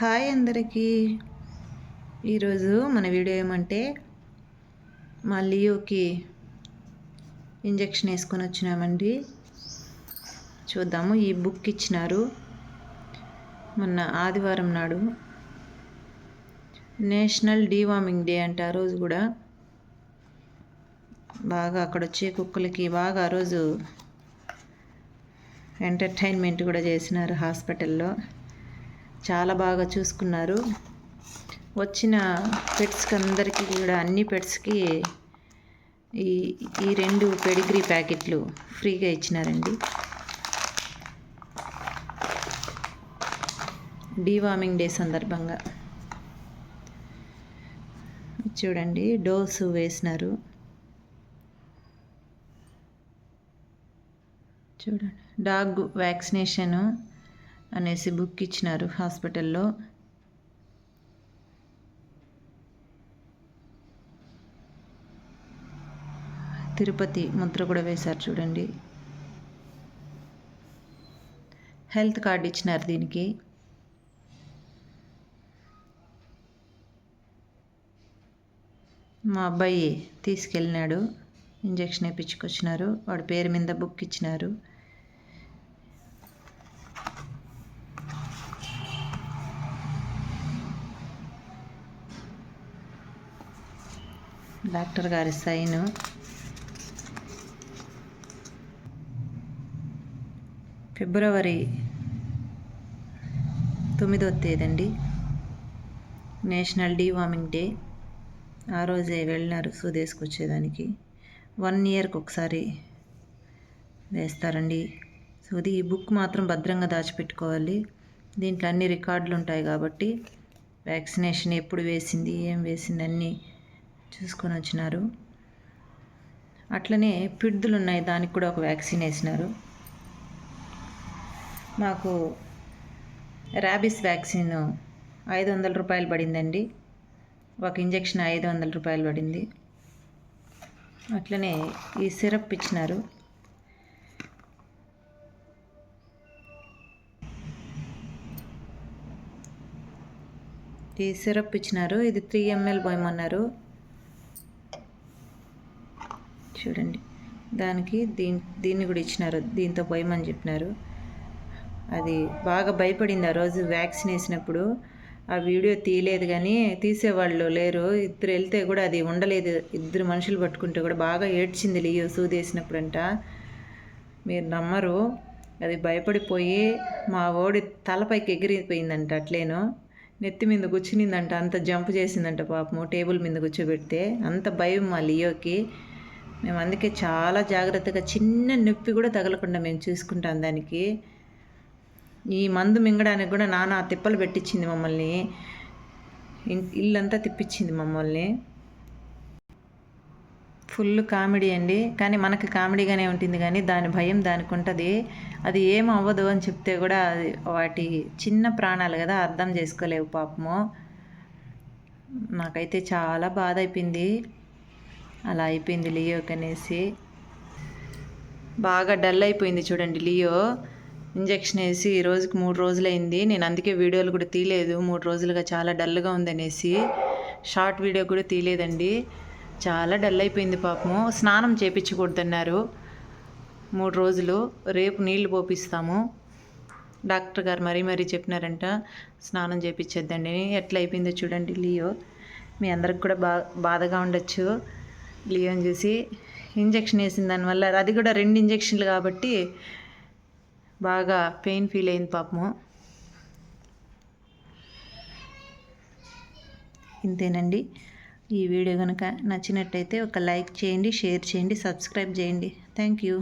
Hi అందరికీ. ఈరోజు మన వీడియో ఏమంటే మా లియోకి ఇంజెక్షన్ వేసుకొని వచ్చినామండి. చూద్దాము ఈ బుక్ ఇచ్చినారు. మొన్న ఆదివారం నాడు. నేషనల్ డీవార్మింగ్ డే అంటే ఆ రోజు కూడా. బాగా అక్కడ వచ్చే కుక్కలకి బాగా ఆ రోజు ఎంటర్టైన్మెంట్ కూడా చేసినారు హాస్పిటల్లో. చాలా బాగా చూసుకున్నారు. వచ్చిన పెట్స్కి అందరికీ కూడా అన్ని పెట్స్కి ఈ ఈ రెండు పెడిగ్రీ ప్యాకెట్లు ఫ్రీగా ఇచ్చినారండి. డీవార్మింగ్ డే సందర్భంగా. చూడండి డోసు వేసినారు. చూడండి డాగ్ వ్యాక్సినేషను అనేసి బుక్ ఇచ్చినారు హాస్పిటల్లో. తిరుపతి ముద్ర కూడా వేశారు చూడండి. హెల్త్ కార్డు ఇచ్చినారు దీనికి. మా అబ్బాయి తీసుకెళ్ళినాడు. ఇంజక్షన్ వేయించుకొచ్చినారు వాడి పేరు మీద బుక్ ఇచ్చినారు. డాక్టర్ గారి సైను. ఫిబ్రవరి తొమ్మిదో తేదండి. National deworming day. ఆ రోజే వెళ్ళినారు సూదేసుకొచ్చేదానికి వన్ ఇయర్కి ఒకసారి వేస్తారండి. సూది ఈ బుక్ మాత్రం భద్రంగా దాచిపెట్టుకోవాలి. దీంట్లో అన్ని రికార్డులు ఉంటాయి కాబట్టి వ్యాక్సినేషన్ ఎప్పుడు వేసింది ఏం వేసింది అన్నీ చూసుకొని వచ్చినారు. అట్లనే పిడ్దులు ఉన్నాయి దానికి కూడా ఒక వ్యాక్సిన్ వేసినారు. మాకు ర్యాబిస్ వ్యాక్సిన్ ఐదు వందల రూపాయలు పడిందండి. ఒక ఇంజక్షన్ ఐదు వందల రూపాయలు పడింది. అట్లనే ఈ సిరప్ ఇచ్చినారు. ఈ సిరప్ ఇచ్చినారు. ఇది త్రీ ఎంఎల్ పోయమన్నారు చూడండి. దానికి దీని దీన్ని కూడా ఇచ్చినారు. దీంతో పోయమని చెప్పినారు. అది బాగా భయపడింది ఆ రోజు వ్యాక్సిన్ వేసినప్పుడు. ఆ వీడియో తీయలేదు కానీ తీసేవాళ్ళు లేరు. ఇద్దరు వెళ్తే కూడా అది ఉండలేదు. ఇద్దరు మనుషులు పట్టుకుంటే కూడా బాగా ఏడ్చింది లియో సూదేసినప్పుడంట మీరు నమ్మరు. అది భయపడిపోయి మా ఓడి తలపైకి ఎగిరిపోయిందంట అట్లేను. నెత్తి మీద కూర్చునిందంట. అంత జంప్ చేసిందంట పాపము టేబుల్ మీద కూర్చోబెడితే. అంత భయం మా లియోకి. మేము అందుకే చాలా జాగ్రత్తగా చిన్న నొప్పి కూడా తగలకుండా మేము చూసుకుంటాం దానికి. ఈ మందు మింగడానికి కూడా నానా తిప్పలు పెట్టించింది మమ్మల్ని. ఇల్లంతా తిప్పించింది మమ్మల్ని. ఫుల్ కామెడీ అండి. కానీ మనకి కామెడీగానే ఉంటుంది కానీ దాని భయం దానికి ఉంటుంది. అది ఏం అవ్వదు అని చెప్తే కూడా వాటి చిన్న ప్రాణాలు కదా అర్థం చేసుకోలేవు పాపము. నాకైతే చాలా బాధ అయిపోయింది. అలా అయిపోయింది లియోకి అనేసి బాగా డల్ అయిపోయింది చూడండి లియో. ఇంజక్షన్ వేసి ఈ రోజుకి మూడు రోజులైంది. నేను అందుకే వీడియోలు కూడా తీయలేదు. మూడు రోజులుగా చాలా డల్గా ఉందనేసి. షార్ట్ వీడియో కూడా తీయలేదండి. చాలా డల్ అయిపోయింది పాపము స్నానం చేపించకూడదన్నారు. మూడు రోజులు. రేపు నీళ్ళు పోపిస్తాము. డాక్టర్ గారు మరీ మరీ చెప్పినారంట స్నానం చేపించేద్దండి. ఎట్లా అయిపోయిందో చూడండి లియో. మీ అందరికి కూడా బా బాధగా ఉండొచ్చు. లియోన్ చూసి ఇంజక్షన్ వేసిన దానివల్ల అది కూడా రెండు ఇంజక్షన్లు కాబట్టి బాగా పెయిన్ ఫీల్ అయింది పాపము. ఇంతేనండి. ఈ వీడియో కనుక నచ్చినట్టయితే ఒక లైక్ చేయండి షేర్ చేయండి సబ్స్క్రైబ్ చేయండి. Thank you